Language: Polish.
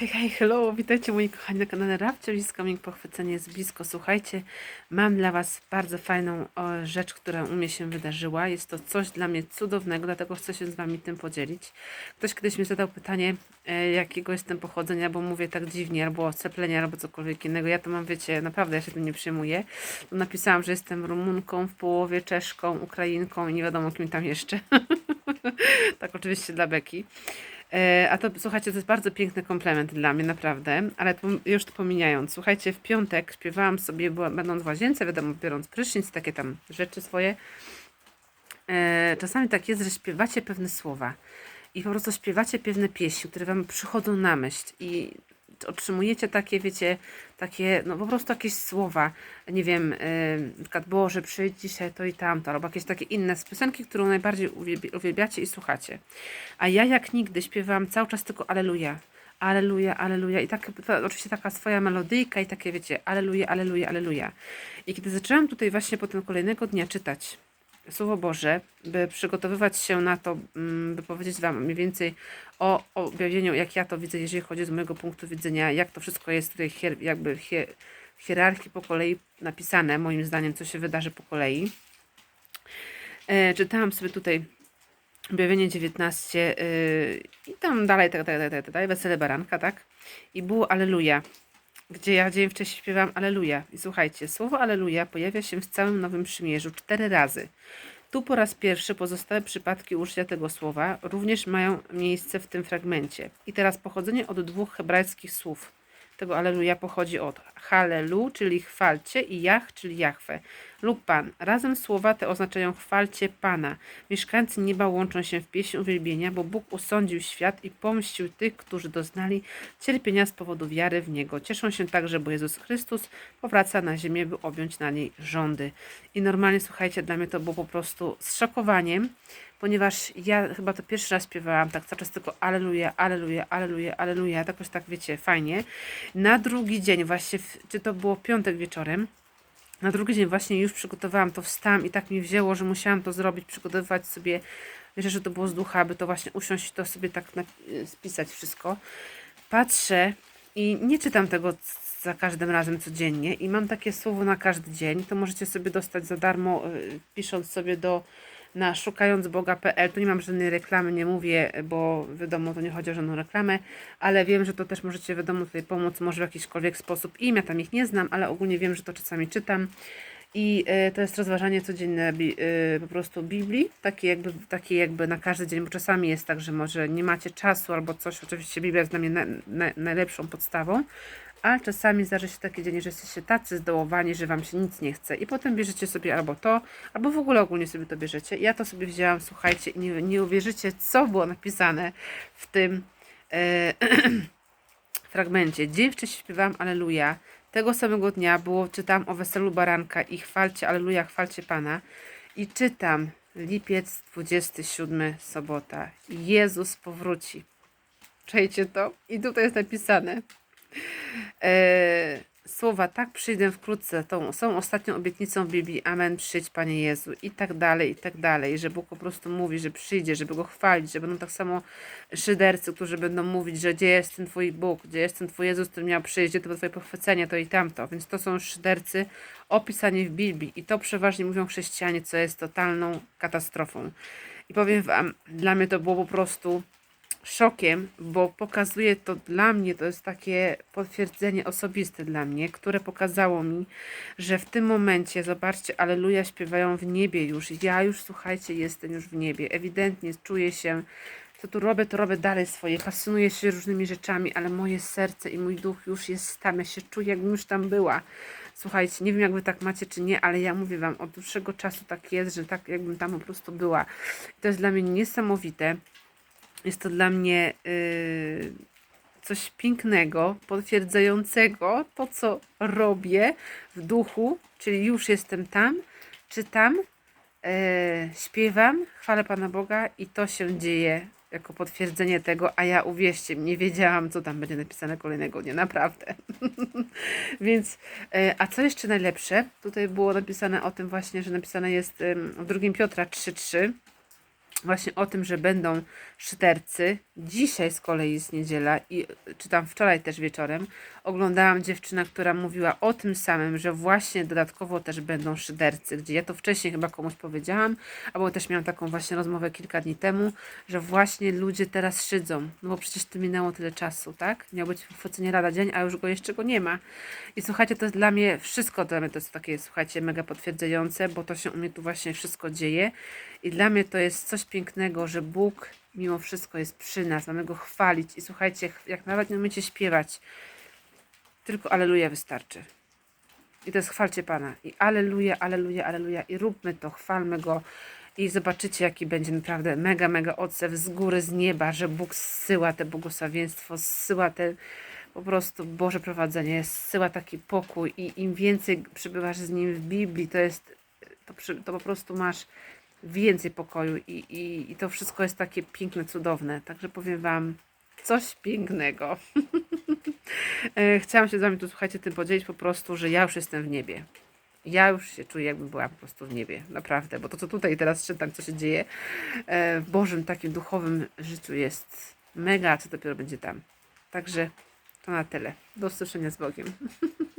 Hej, hej, hello, witajcie moi kochani na kanale Rabcia is Coming, pochwycenie jest blisko. Słuchajcie, mam dla Was bardzo fajną rzecz, która u mnie się wydarzyła. Jest to coś dla mnie cudownego, dlatego chcę się z Wami tym podzielić. Ktoś kiedyś mi zadał pytanie, e, jakiego jestem pochodzenia, bo mówię tak dziwnie, albo oceplenia, albo cokolwiek innego. Ja to mam, wiecie, naprawdę ja się tym nie przejmuję. To napisałam, że jestem Rumunką, w połowie Czeszką, Ukrainką i nie wiadomo kim tam jeszcze. tak oczywiście dla Beki. E, A to słuchajcie, to jest bardzo piękny komplement dla mnie, naprawdę, ale już to pomijając. Słuchajcie, w piątek śpiewałam sobie, będąc w łazience, wiadomo, biorąc prysznic, takie tam rzeczy swoje. E, Czasami tak jest, że śpiewacie pewne słowa i po prostu śpiewacie pewne pieśni, które wam przychodzą na myśl i otrzymujecie takie, wiecie, takie, no po prostu jakieś słowa, nie wiem, yy, na przykład Boże, przyjdź dzisiaj to i tamto, albo jakieś takie inne z piosenki, którą najbardziej uwielbi- uwielbiacie i słuchacie. A ja jak nigdy śpiewałam cały czas tylko Aleluja. Aleluja, aleluja. I tak, to oczywiście taka swoja melodyjka i takie, wiecie, aleluja, aleluja, aleluja. I kiedy zaczęłam tutaj właśnie potem kolejnego dnia czytać Słowo Boże, by przygotowywać się na to, mm, by powiedzieć Wam mniej więcej o objawieniu, jak ja to widzę, jeżeli chodzi z mojego punktu widzenia, jak to wszystko jest tutaj hier, jakby hier, w hierarchii po kolei napisane, moim zdaniem, co się wydarzy po kolei. E, czytałam sobie tutaj objawienie 19 yy, i tam dalej, tak, tak, tak, tak, dalej, wesele baranka, tak? I było Aleluja, gdzie ja dzień wcześniej śpiewam Aleluja. I słuchajcie, słowo Aleluja pojawia się w całym Nowym Przymierzu cztery razy. Tu po raz pierwszy pozostałe przypadki użycia tego słowa również mają miejsce w tym fragmencie. I teraz pochodzenie od dwóch hebrajskich słów. Tego Aleluja pochodzi od Hallelu, czyli chwalcie, i Jach, czyli Jachwę, lub Pan. Razem słowa te oznaczają chwalcie Pana. Mieszkańcy nieba łączą się w pieśni uwielbienia, bo Bóg osądził świat i pomścił tych, którzy doznali cierpienia z powodu wiary w Niego. Cieszą się także, bo Jezus Chrystus powraca na ziemię, by objąć na niej rządy. I normalnie, słuchajcie, dla mnie to było po prostu z szokowaniem, ponieważ ja chyba to pierwszy raz śpiewałam tak cały czas tylko Aleluja, Aleluja, Aleluja, Aleluja, tak jakoś tak wiecie, fajnie. Na drugi dzień, właśnie, w, czy to było piątek wieczorem, na drugi dzień właśnie już przygotowałam to, wstałam i tak mi wzięło, że musiałam to zrobić, przygotowywać sobie, wierzę, że to było z ducha, aby to właśnie usiąść i to sobie tak na, spisać wszystko. Patrzę i nie czytam tego za każdym razem codziennie i mam takie słowo na każdy dzień, to możecie sobie dostać za darmo, y, pisząc sobie do na szukającboga.pl. Tu nie mam żadnej reklamy, nie mówię, bo wiadomo, to nie chodzi o żadną reklamę, ale wiem, że to też możecie, wiadomo, tutaj pomóc może w jakikolwiek sposób. Im ja tam ich nie znam, ale ogólnie wiem, że to czasami czytam. I y, to jest rozważanie codzienne y, po prostu Biblii, takie jakby, takie jakby na każdy dzień, bo czasami jest tak, że może nie macie czasu albo coś, oczywiście Biblia jest dla mnie na, na, najlepszą podstawą, a czasami zdarzy się taki dzień, że jesteście tacy zdołowani, że wam się nic nie chce i potem bierzecie sobie albo to, albo w ogóle ogólnie sobie to bierzecie. Ja to sobie wzięłam, słuchajcie, i nie, nie uwierzycie, co było napisane w tym e, fragmencie. Dzień wcześniej śpiewałam Aleluja. Tego samego dnia było, czytam o weselu baranka i chwalcie, Aleluja, chwalcie Pana. I czytam, lipiec 27, sobota. Jezus powróci. Czajcie to? I tutaj jest napisane. E, słowa tak przyjdę wkrótce, tą są ostatnią obietnicą Biblii, amen, przyjdź Panie Jezu i tak dalej, i tak dalej, że Bóg po prostu mówi, że przyjdzie, żeby Go chwalić, że będą tak samo szydercy, którzy będą mówić, że gdzie jest ten Twój Bóg, gdzie jest ten Twój Jezus, który miał przyjść, gdzie to Twoje pochwycenie, to i tamto, więc to są szydercy opisani w Biblii i to przeważnie mówią chrześcijanie, co jest totalną katastrofą. I powiem Wam, dla mnie to było po prostu szokiem, bo pokazuje to dla mnie, to jest takie potwierdzenie osobiste dla mnie, które pokazało mi, że w tym momencie, zobaczcie, Aleluja śpiewają w niebie już. Ja już, słuchajcie, jestem już w niebie. Ewidentnie czuję się, co tu robię, to robię dalej swoje. Fascynuję się różnymi rzeczami, ale moje serce i mój duch już jest tam. Ja się czuję, jakbym już tam była. Słuchajcie, nie wiem, jak wy tak macie, czy nie, ale ja mówię wam, od dłuższego czasu tak jest, że tak jakbym tam po prostu była. I to jest dla mnie niesamowite. Jest to dla mnie yy, coś pięknego, potwierdzającego to, co robię w duchu, czyli już jestem tam, czytam, yy, śpiewam, chwalę Pana Boga i to się dzieje jako potwierdzenie tego, a ja uwierzcie, nie wiedziałam, co tam będzie napisane kolejnego dnia, naprawdę. Więc, yy, a co jeszcze najlepsze, tutaj było napisane o tym właśnie, że napisane jest w 2 Piotra 3.3, właśnie o tym, że będą szydercy. Dzisiaj z kolei jest niedziela i czytam wczoraj też wieczorem. Oglądałam dziewczynę, która mówiła o tym samym, że właśnie dodatkowo też będą szydercy, gdzie ja to wcześniej chyba komuś powiedziałam, albo też miałam taką właśnie rozmowę kilka dni temu, że właśnie ludzie teraz szydzą, no bo przecież to minęło tyle czasu, tak? Miał być w ocenie lada dzień, a już go jeszcze go nie ma. I słuchajcie, to jest dla mnie wszystko, dla mnie to jest takie, słuchajcie, mega potwierdzające, bo to się u mnie tu właśnie wszystko dzieje. I dla mnie to jest coś pięknego, że Bóg mimo wszystko jest przy nas, mamy Go chwalić. I słuchajcie, ch- jak nawet nie umiecie śpiewać, tylko aleluja wystarczy. I to jest chwalcie Pana. I aleluja, aleluja, aleluja. I róbmy to, chwalmy Go. I zobaczycie, jaki będzie naprawdę mega, mega odzew z góry, z nieba, że Bóg zsyła te błogosławieństwo, zsyła te po prostu Boże prowadzenie, zsyła taki pokój i im więcej przybywasz z Nim w Biblii, to jest, to, przy, to po prostu masz więcej pokoju i, i, i to wszystko jest takie piękne, cudowne. Także powiem Wam coś pięknego. E, Chciałam się z Wami tu, słuchajcie, tym podzielić po prostu, że ja już jestem w niebie. Ja już się czuję, jakbym była po prostu w niebie, naprawdę, bo to, co tutaj teraz czytam, co się dzieje e, w Bożym takim duchowym życiu jest mega, co dopiero będzie tam. Także to na tyle. Do usłyszenia z Bogiem.